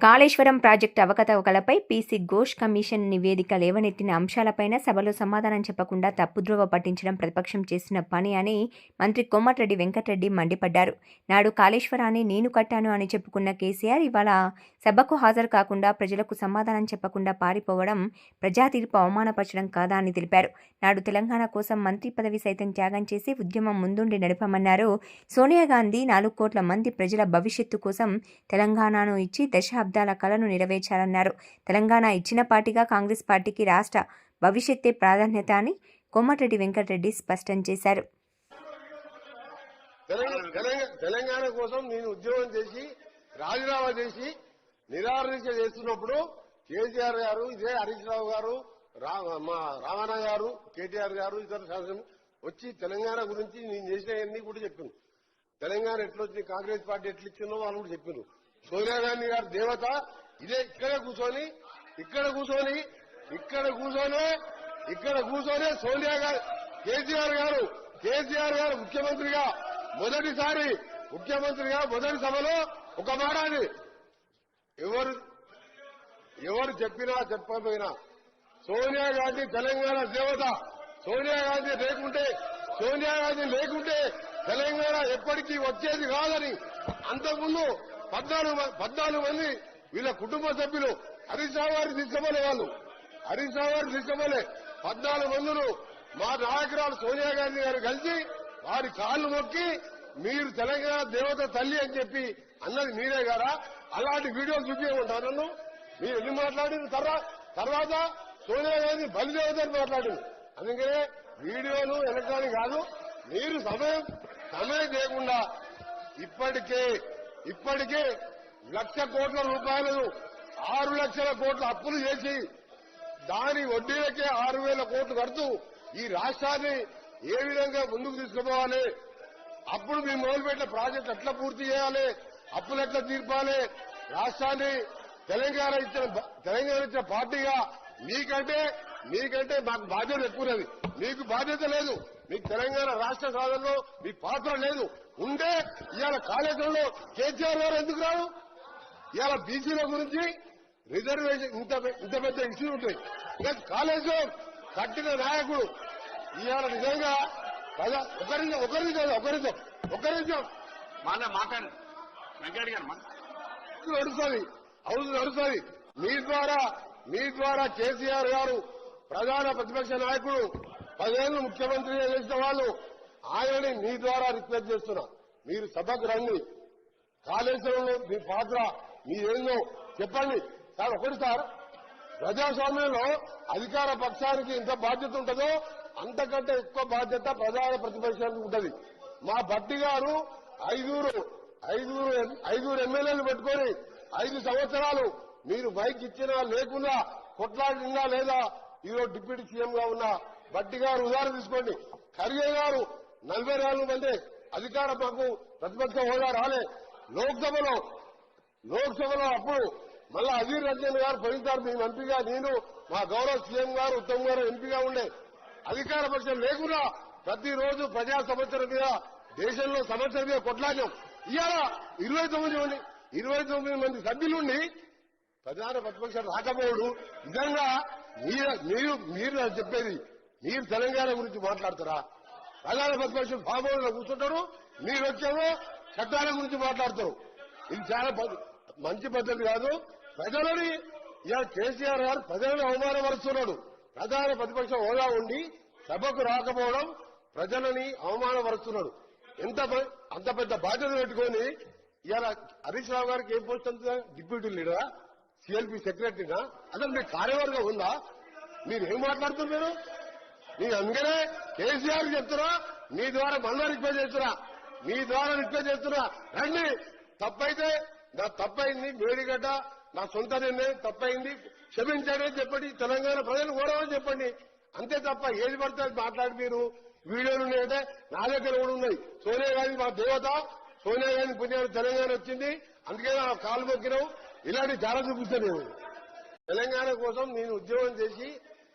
Kaleshwaram project అవకతవకలపై PC Ghosh commission నివేదిక లేవనెత్తిన అంశాలపైన సభలో సమాధానం చెప్పకుండా తప్పుద్రోవ పట్టించడం ప్రతిపక్షం చేసిన పని అని మంత్రి కోమటిరెడ్డి వెంకటరెడ్డి మండిపడ్డారు. నాడు కాళేశ్వరాన్ని నేను కట్టాను అని చెప్పుకున్న కేసీఆర్ ఇవాళ సభకు హాజరు కాకుండా ప్రజలకు సమాధానం చెప్పకుండా పారిపోవడం ప్రజా తీర్పు అవమానపరచడం కాదా అని తెలిపారు. నాడు తెలంగాణ కోసం మంత్రి పదవి సైతం త్యాగం చేసి ఉద్యమం ముందుండి నడపమన్నారు. సోనియా గాంధీ నాలుగు కోట్ల మంది ప్రజల భవిష్యత్తు కోసం తెలంగాణను ఇచ్చి దశాబ్దాల కలను నెరవేర్చారన్నారు. తెలంగాణ ఇచ్చిన పార్టీగా కాంగ్రెస్ పార్టీకి రాష్ట్ర భవిష్యత్తే ప్రాధాన్యత అని కోమటిరెడ్డి వెంకటరెడ్డి స్పష్టం చేశారు. తెలంగాణ తెలంగాణ- తెలంగాణ కోసం నేను ఉద్యోగం చేసి రాజీనామా చేసి నిరాదీక్ష చేస్తున్నప్పుడు కేసీఆర్ గారు ఇదే హరీష్ రావు గారు రా- మా రావణ గారు కేటీఆర్ గారు ఇతర శాసనం వచ్చి తెలంగాణ గురించి నేను చేసినవన్నీ కూడా చెప్పింది తెలంగాణ ఎట్లొచ్చింది కాంగ్రెస్ పార్టీ ఎట్లా ఇచ్చిందో వాళ్ళు కూడా చెప్పిండ్రు సోనియా గాంధీ గారి దేవత ఇదే ఇక్కడ కూర్చొని ఇక్కడ కూర్చొని ఇక్కడ కూర్చొని ఇక్కడ కూర్చొని సోనియా గారు కేసీఆర్ గారు కేసీఆర్ గారు ముఖ్యమంత్రిగా మొదటిసారి ముఖ్యమంత్రిగా మొదటి సభలో ఒక మాట అది. ఎవరు ఎవరు చెప్పినా చెప్పకపోయినా సోనియా గాంధీ తెలంగాణ దేవత సోనియా గాంధీ లేకుంటే సోనియా గాంధీ లేకుంటే తెలంగాణ ఎప్పటికీ వచ్చేది కాదని అంతకుముందు పద్నాలుగు మ- పద్నాలుగు మంది వీళ్ళ కుటుంబ సభ్యులు హరీష్ రావు గారిని వాళ్ళు. హరీష్ రావు గారిని పద్నాలుగు మందులు మా నాయకురాలు సోనియా గాంధీ గారు కలిసి వారి కాళ్ళు మొక్కి మీరు తెలంగాణ దేవత తల్లి అని చెప్పి అన్నది మీరే గారా? అలాంటి వీడియోలు చూపించమంటారు నన్ను? మీరు ఎన్ని మాట్లాడిన తర్వాత తర్వాత సోనియా గాంధీ బలిదేవత అని మాట్లాడింది అందుకనే వీడియోలు ఎలక్ట్రానిక్ కాదు. మీరు సమయం సమయం చేయకుండా ఇప్పటికే ఇప్పటికే లక్ష కోట్ల రూపాయలు ఆరు లక్షల కోట్ల అప్పులు చేసి దాని వడ్డీలకే ఆరు వేల కోట్లు కడుతూ ఈ రాష్ట్రాన్ని ఏ విధంగా ముందుకు తీసుకుపోవాలి? అప్పుడు మేము మొదలుపెట్టిన ప్రాజెక్ట్ ఎట్లా పూర్తి చేయాలి? అప్పులు ఎట్లా తీర్పాలి? రాష్ట్రాన్ని తెలంగాణ ఇచ్చిన తెలంగాణ ఇచ్చిన పార్టీగా మీకంటే మీకంటే మాకు బాధ్యత ఎక్కువది. మీకు బాధ్యత లేదు. మీకు తెలంగాణ రాష్ట్ర సాధనలో మీ పాత్ర లేదు. ఉంటే ఇవాళ కాళేశ్వరంలో కేసీఆర్ గారు ఎందుకు రావు ఇవాళ బీసీల గురించి రిజర్వేషన్ ఇంత ఇంత పెద్ద ఇష్యూ ఉంటాయి ఇంకా కాళేశ్వరం కట్టిన నాయకుడు ఇవాళ నిజంగా ప్రజా ఒక నిమిషం ఒక నిమిషం ఒక నిమిషం ఒక నిమిషం. మానే మాట్లాడు. వెంకయ్య గారు మా- నడుస్తుంది? హౌస్ నడుస్తుంది. మీ ద్వారా మీ ద్వారా కేసీఆర్ గారు ప్రధాన ప్రతిపక్ష నాయకుడు పదేళ్ళు ముఖ్యమంత్రి చేసిన వాళ్ళు ఆయనని మీ ద్వారా రిక్వెస్ట్ చేస్తున్నా. మీరు సభకు రండి. కాళేశ్వరంలో మీ పాత్ర మీరేందో చెప్పండి. సార్ ఒకటి సార్ ప్రజాస్వామ్యంలో అధికార పక్షానికి ఎంత బాధ్యత ఉంటుందో అంతకంటే ఎక్కువ బాధ్యత ప్రధాన ప్రతిపక్షానికి ఉంటుంది. మా భట్టి గారు ఐదుగురు ఐదుగురు ఐదుగురు ఎమ్మెల్యేలు పెట్టుకొని ఐదు సంవత్సరాలు మీరు బైక్ ఇచ్చినా లేకున్నా కొట్లాడినా లేదా ఈరోజు డిప్యూటీ సీఎం గా ఉన్న భట్టి గారు ఉదాహరణ తీసుకోండి. ఖర్గే గారు నలభై నాలుగు మంది అధికార మాకు ప్రతిపక్ష హోదా రాలే. లోక్సభలో లోక్సభలో అప్పుడు మళ్ళా అధీర్ రంజన్ గారు పోయినసారి మేము ఎంపీగా నేను మా గౌరవ సీఎం గారు ఉత్తమ్ గారు ఎంపీగా ఉండే. అధికార పక్షం లేకుండా ప్రతిరోజు ప్రజా సమస్యల మీద దేశంలో సమస్యల మీద కొట్లాడినాం. ఇవాళ ఇరవై తొమ్మిది మంది ఇరవై తొమ్మిది మంది సభ్యులుండి ప్రధాన ప్రతిపక్షం రాకపోవడు నిజంగా మీరు మీరు మీరు నాకు చెప్పేది మీరు తెలంగాణ గురించి మాట్లాడతారా? ప్రధాన ప్రతిపక్షం ఫామ్ హౌస్ కూర్చుంటారు మీరు వచ్చేమో చట్టాల గురించి మాట్లాడతారు. ఇది చాలా మంచి పద్ధతి కాదు. ప్రజలని ఇలా కేసీఆర్ గారు ప్రజలను అవమానపరుస్తున్నాడు. ప్రధాన ప్రతిపక్ష హోదా ఉండి సభకు రాకపోవడం ప్రజలని అవమానపరుస్తున్నాడు. ఎంత అంత పెద్ద బాధ్యత పెట్టుకొని ఇలా హరీష్ రావు గారికి ఏం పోస్ట్ అంత? డిప్యూటీ లీడరా? సిఎల్పి సెక్రటరీనా? అసలు మీ కార్యవర్గం ఉందా? మీరు ఏం మాట్లాడుతున్నారు నేను అందుకనే కేసీఆర్ చెప్తున్నా మీ ద్వారా మళ్ళా రిక్వెస్ట్ చేస్తున్నా మీ ద్వారా రిక్వెస్ట్ చేస్తున్నా. రండి. తప్పైతే నా తప్పైంది మేడిగడ్డ నా సొంత నిర్ణయం తప్పైంది. క్షమించండి చెప్పండి. తెలంగాణ ప్రజలు ఓడమని చెప్పండి. అంతే తప్ప ఏది పడితే మాట్లాడి మీరు. వీడియోలు ఉన్నాయంటే నా దగ్గర కూడా ఉన్నాయి. సోనియా గాంధీ మా దేవత సోనియా గాంధీ పుణ్యాన్ని తెలంగాణ వచ్చింది. అందుకే నా కాలు మొక్కినాం ఇలాంటి జాగ్రత్త చూపిస్తాను తెలంగాణ కోసం నేను ఉద్యోగం చేసి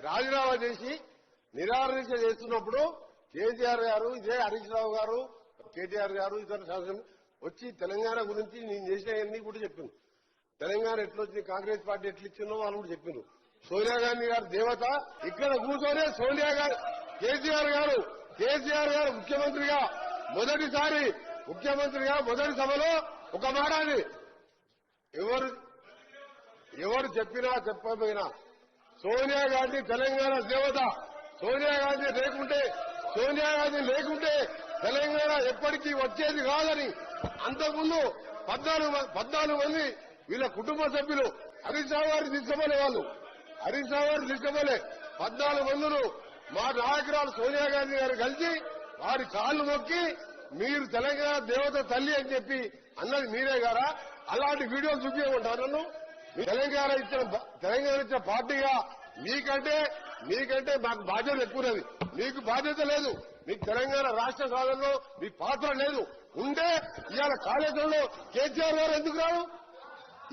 రాజీనామా చేసి నిరాదీక్ష చేస్తున్నప్పుడు కేసీఆర్ గారు ఇదే హరీష్ రావు గారు కేటీఆర్ గారు ఇతర శాసనం వచ్చి తెలంగాణ గురించి నేను చేసినవన్నీ కూడా చెప్పింది తెలంగాణ ఎట్లొచ్చింది కాంగ్రెస్ పార్టీ ఎట్లిచ్చిందో వాళ్ళు కూడా చెప్పిండ్రు. సోనియా గాంధీ గారు దేవత ఇక్కడ కూర్చొని సోనియా గారు కేసీఆర్ గారు కేసీఆర్ గారు ముఖ్యమంత్రిగా మొదటిసారి ముఖ్యమంత్రిగా మొదటి సభలో ఒక మాట ఎవరు ఎవరు చెప్పినా చెప్పకపోయినా సోనియా గాంధీ తెలంగాణ దేవత. సోనియా గాంధీ లేకుంటే సోనియా గాంధీ లేకుంటే తెలంగాణ ఎప్పటికీ వచ్చేది కాదని అంతకుముందు పద్నాలుగు పద్నాలుగు మంది వీళ్ళ కుటుంబ సభ్యులు హరీష్ రావు గారిని తీసుకోలే వాళ్ళు. హరీష్ రావు గారిని తీసుకోలే పద్నాలుగు మందులు మా నాయకురాలు సోనియా గాంధీ గారు కలిసి వారి కాళ్ళు నొక్కి మీరు తెలంగాణ దేవత తల్లి అని చెప్పి అన్నది మీరే గారా? అలాంటి వీడియోలు చూపించమంటారు నన్ను? తెలంగాణ ఇచ్చిన తెలంగాణ ఇచ్చిన పార్టీగా మీకంటే మీకంటే మాకు బాధ్యత ఎక్కువది. మీకు బాధ్యత లేదు. మీకు తెలంగాణ రాష్ట్ర సాధనలో మీ పాత్ర లేదు. ఉంటే ఇవాళ కాళేశ్వరంలో కేసీఆర్ గారు ఎందుకు రావు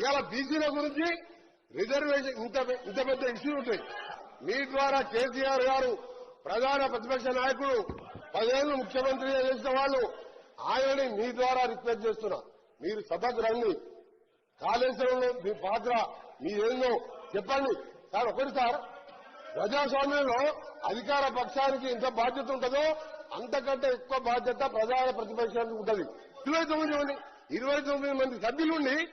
ఇవాళ బీసీల గురించి రిజర్వేషన్ ఇంత ఇంత పెద్ద ఇష్యూ ఉంటాయి. మీ ద్వారా కేసీఆర్ గారు ప్రధాన ప్రతిపక్ష నాయకుడు పదేళ్ళు ముఖ్యమంత్రిగా చేసిన వాళ్ళు ఆయనని మీ ద్వారా రిక్వెస్ట్ చేస్తున్నా. మీరు సభకు రండి. కాళేశ్వరంలో మీ పాత్ర మీ ఏందో చెప్పండి. సార్ ఒకటి సార్ ప్రజాస్వామ్యంలో అధికార పక్షానికి ఎంత బాధ్యత ఉంటుందో అంతకంటే ఎక్కువ బాధ్యత ప్రధాన ప్రతిపక్షానికి ఉంటుంది. ఇరవై తొమ్మిది మంది ఇరవై తొమ్మిది మంది సభ్యులుండి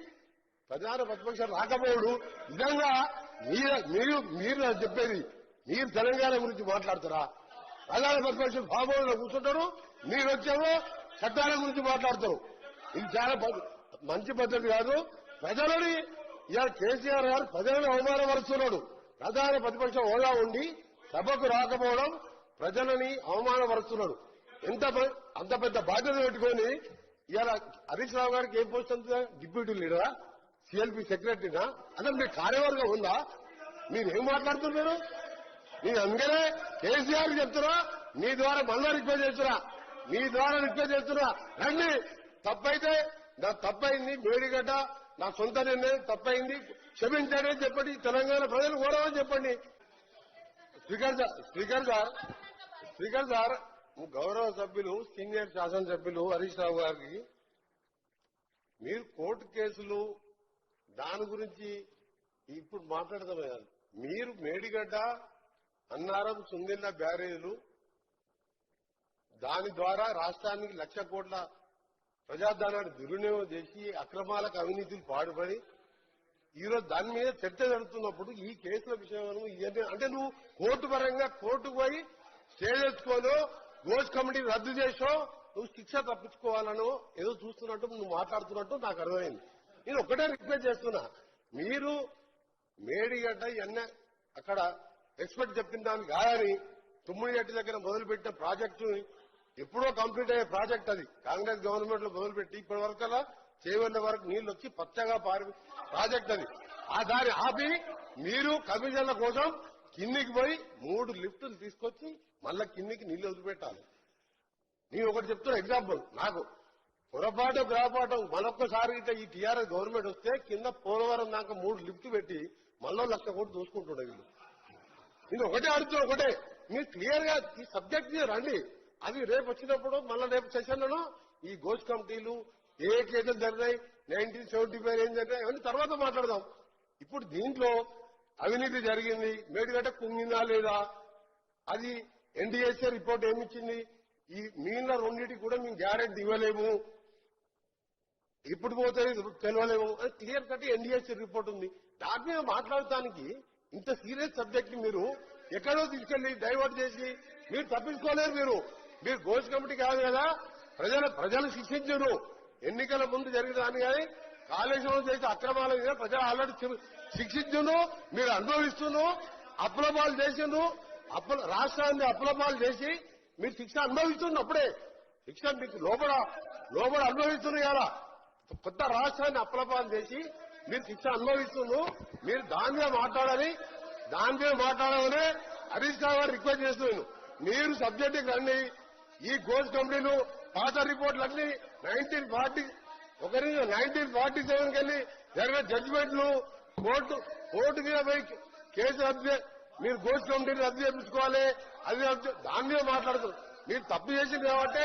ప్రధాన ప్రతిపక్షం రాకపోవడు నిజంగా మీరు మీరు మీరు నాకు చెప్పేది మీరు తెలంగాణ గురించి మాట్లాడతారా? ప్రధాన ప్రతిపక్షం ఫామ్ కూర్చుంటారు మీరు వచ్చేమో చట్టాల గురించి మాట్లాడతారు. ఇది చాలా మంచి పద్ధతి కాదు. ప్రజలని ఇలా కేసీఆర్ గారు ప్రజలను అవమానపరుస్తున్నాడు. ప్రధాన ప్రతిపక్ష హోదా ఉండి సభకు రాకపోవడం ప్రజలని అవమానపరుస్తున్నాడు. ఎంత అంత పెద్ద బాధ్యత పెట్టుకొని ఇవాళ హరీష్ రావు గారికి ఏం పోస్ట్ అంత? డిప్యూటీ లీడరా? సిఎల్పి సెక్రటరీనా? అసలు మీ కార్యవర్గం ఉందా? మీరేం ఏం మాట్లాడుతున్నారు? నేను అందుకనే కేసీఆర్ చెప్తున్నా మీ ద్వారా మళ్ళా రిక్వెస్ట్ చేస్తున్నా మీ ద్వారా రిక్వెస్ట్ చేస్తున్నా. రండి తప్పైతే నా తప్పైంది మేడిగడ్డ నా సొంత నిర్ణయం తప్పైంది. క్షమించాడని చెప్పండి. తెలంగాణ ప్రజలు కోరామని చెప్పండి. Speaker sir speaker sir speaker sir గౌరవ సభ్యులు సీనియర్ శాసనసభ్యులు హరీష్ రావు గారికి మీరు కోర్టు కేసులు దాని గురించి ఇప్పుడు మాట్లాడదామే మీరు మేడిగడ్డ అన్నారం సుందిల్ల బ్యారేజీలు దాని ద్వారా రాష్ట్రానికి లక్ష కోట్ల ప్రజాధనాన్ని దుర్వినియోగం చేసి అక్రమాలకు అవినీతికి పాడుపడి ఈరోజు దాని మీద చర్చ జరుగుతున్నప్పుడు ఈ కేసుల విషయంలో ఇవన్నీ అంటే నువ్వు కోర్టు పరంగా కోర్టుకు పోయి స్టే చేసుకోను గోజ్ కమిటీ రద్దు చేసో నువ్వు శిక్ష తప్పించుకోవాలనో ఏదో చూస్తున్నట్టు నువ్వు మాట్లాడుతున్నట్టు నాకు అర్థమైంది. నేను ఒకటే రిక్వెస్ట్ చేస్తున్నా. మీరు మేడిగడ్డ ఎన్న అక్కడ ఎక్స్పర్ట్ చెప్పిన దాన్ని కాదని తుమ్మిడిగడ్డ దగ్గర మొదలుపెట్టిన ప్రాజెక్టు ఎప్పుడో కంప్లీట్ అయ్యే ప్రాజెక్ట్ అది. కాంగ్రెస్ గవర్నమెంట్లో మొదలుపెట్టి ఇప్పటి వరకు చేవెళ్ళ వరకు నీళ్ళు వచ్చి పచ్చగా పారి ప్రాజెక్ట్ అది. ఆ దారి ఆపి మీరు కమిషన్ల కోసం కిందికి పోయి మూడు లిఫ్టులు తీసుకొచ్చి మళ్ళా కిందికి నీళ్ళు వదిలిపెట్టాలి. నేను ఒకటి చెప్తున్నా ఎగ్జాంపుల్ నాకు పొరపాటు గ్రహపాటు మరొక్కసారి ఇట్లా ఈ టీఆర్ఎస్ గవర్నమెంట్ వస్తే కింద పోలవరం దాకా మూడు లిఫ్ట్ పెట్టి మళ్ళీ లక్ష కోట్లు చూసుకుంటుండే వీళ్ళు. నేను ఒకటే అడుగుతున్నా ఒకటే. మీరు క్లియర్గా ఈ సబ్జెక్ట్ రండి. అది రేపు వచ్చినప్పుడు మళ్ళీ రేపు సెషన్లలో ఈ గోష్ కమిటీలు ఏ కేసులు జరిగినాయి? నైన్టీన్ సెవెంటీ ఫైవ్ ఏం జరిగినాయి అవన్నీ తర్వాత మాట్లాడదాం. ఇప్పుడు దీంట్లో అవినీతి జరిగింది. మేడిగడ్డ కుంగిందా లేదా? అది ఎన్డీఎస్ఏ రిపోర్ట్ ఏమిచ్చింది? ఈ మిగిలిన రెండింటికి కూడా మేము గ్యారెంటీ ఇవ్వలేము. ఇప్పుడు పోతే తెలియలేము అది క్లియర్ కట్ ఎన్డీఎస్ఏ రిపోర్ట్ ఉంది. దాని మీద మాట్లాడటానికి ఇంత సీరియస్ సబ్జెక్ట్ మీరు ఎక్కడో తీసుకెళ్ళి డైవర్ట్ చేసి మీరు తప్పించుకోలేరు మీరు. మీరు గోల్స్ కమిటీ కాదు కదా? ప్రజలు ప్రజలు శిక్షించరు. ఎన్నికల ముందు జరిగిన కానీ కాళేశ్వరం చేసే అక్రమాల మీద ప్రజలు ఆల్రెడీ శిక్షించును మీరు అనుభవిస్తును అప్లపాలు చేసిండు అప్పుల రాష్ట్రాన్ని అప్లపాలు చేసి మీరు శిక్ష అనుభవిస్తున్నప్పుడే శిక్ష మీకు లోపల లోపల అనుభవిస్తున్నారు కదా కొత్త రాష్ట్రాన్ని అప్లపాలు చేసి మీరు శిక్ష అనుభవిస్తున్నారు మీరు దాని మీద మాట్లాడాలి దాని మీద మాట్లాడాలని హరీష్ రావు గారు రిక్వెస్ట్ చేస్తున్నాను. మీరు సబ్జెక్టుకి రండి ఈ గోల్డ్ కంపెనీలు పాత రిపోర్ట్లన్నీ నైన్టీన్ ఫార్టీ ఒకరి నైన్టీన్ ఫార్టీ సెవెన్ కెళ్ళి జరిగిన జడ్జిమెంట్లు కోర్టు కోర్టు మీద పోయి కేసు రద్దు చే- మీరు గోల్డ్ కమిటీని రద్దు చేయించుకోవాలి అది దాని మీద మాట్లాడుతున్నారు. మీరు తప్పు చేసింది కాబట్టి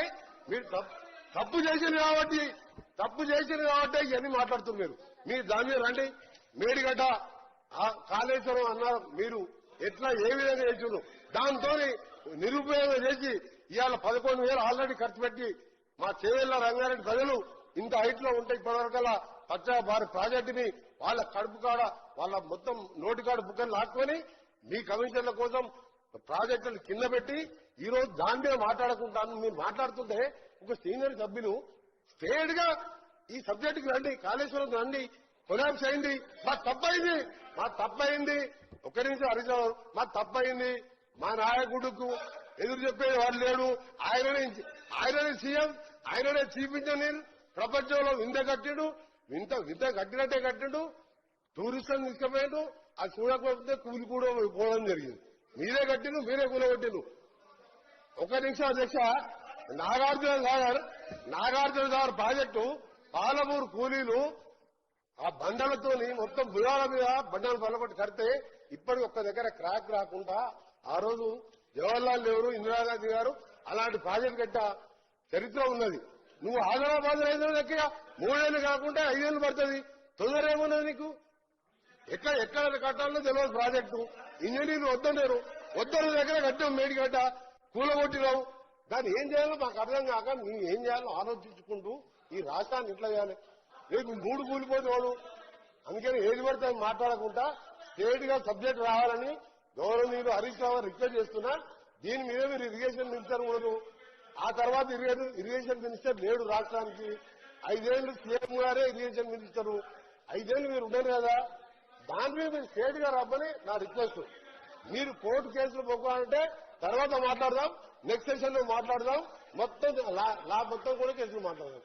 మీరు తప్పు తప్పు చేసింది కాబట్టి తప్పు చేసింది కాబట్టి ఇవన్నీ మాట్లాడుతున్నారు మీరు. మీరు దాని మీద రండి. మేడిగడ్డ కాళేశ్వరం అన్నారు మీరు. ఎట్లా ఏ విధంగా చేస్తున్నారు దాంతో నిరుపయోగం చేసి ఇవాళ పదకొండు వేలు ఆల్రెడీ ఖర్చు పెట్టి మా చేవెళ్ళ రంగారెడ్డి ప్రజలు ఇంత హైట్లో ఉంటాయి ఇప్పటివరకల్లా పచ్చ వారి ప్రాజెక్టుని వాళ్ళ కడుపు కాడ వాళ్ళ మొత్తం నోటి కాడ బుక్కలు లాక్కొని మీ కమిషన్ల కోసం ప్రాజెక్టులు కింద పెట్టి ఈ రోజు దాని మీద మాట్లాడుకుంటాను మీరు మాట్లాడుతుంటే ఒక సీనియర్ సభ్యులు స్టేట్గా ఈ సబ్జెక్టుకి రండి కాళేశ్వరం రండి కొలాబ్స్ అయింది. మా తప్పయింది మా తప్పయింది ఒకరి నుంచి అరిచారు మా తప్పయింది మా నాయకుడుకు ఎదురు చెప్పేది వాడు లేడు. ఆయననే ఆయననే సీఎం ఆయననే చీఫ్ ఇంజనీర్ ప్రపంచంలో వింత కట్టిడు. వింత వింత కట్టినట్టే కట్టిడు. టూరిస్టులను తీసుకుపోయాడు. అది చూడకపోతే కూలి కూడా పోవడం జరిగింది. మీరే కట్టిండు మీరే కూలగొట్టిండు. ఒక నిమిషం అధ్యక్ష నాగార్జున సాగర్ నాగార్జున సాగర్ ప్రాజెక్టు పాలమూరు కూలీలు ఆ బండలతోని మొత్తం బుధాల మీద బండలు బలపట్టి కడితే ఇప్పటికి ఒక్క దగ్గర క్రాక్ రాకుండా ఆ రోజు జవహర్లాల్ నెహ్రూ ఇందిరాగాంధీ గారు అలాంటి ప్రాజెక్టు గట్ట చరిత్ర ఉన్నది. నువ్వు ఆదిలాబాద్ రైతు దగ్గర మూడేళ్ళు కాకుండా ఐదేళ్ళు పడుతుంది. తొందరేమున్నది నీకు? ఎక్కడ ఎక్కడ కట్టాలో తెలియదు ప్రాజెక్టు. ఇంజనీర్లు వద్దన్నారు. వద్దరు దగ్గర కట్టాం మేడిగడ్డ కూలగొట్టినావు దాన్ని ఏం చేయాలో మాకు అర్థం కాక నువ్వు ఏం చేయాలో ఆలోచించుకుంటూ ఈ రాష్ట్రాన్ని ఇట్లా చేయాలి. రేపు మూడు కూలిపోతే వాడు అందుకని ఏది పడితే మాట్లాడకుండా స్టేట్గా సబ్జెక్ట్ రావాలని గౌరవనీయులు హరీష్ రావు రిక్వెస్ట్ చేస్తున్నా దీని మీద మీరు ఇరిగేషన్ మినిస్టర్ ఉండదు. ఆ తర్వాత ఇరిగేషన్ ఇరిగేషన్ మినిస్టర్ లేడు రాష్ట్రానికి. ఐదేళ్ళు సీఎం గారే ఇరిగేషన్ మినిస్టర్. ఐదేళ్ళు మీరు ఉండరు కదా. దాని మీద మీరు స్టేట్గా రమ్మని నా రిక్వెస్ట్ మీరు కోర్టు కేసులు పోవాలంటే తర్వాత మాట్లాడదాం నెక్స్ట్ సెషన్లో మాట్లాడదాం. మొత్తం లా లా మొత్తం కూడా కేసులు మాట్లాడదాం.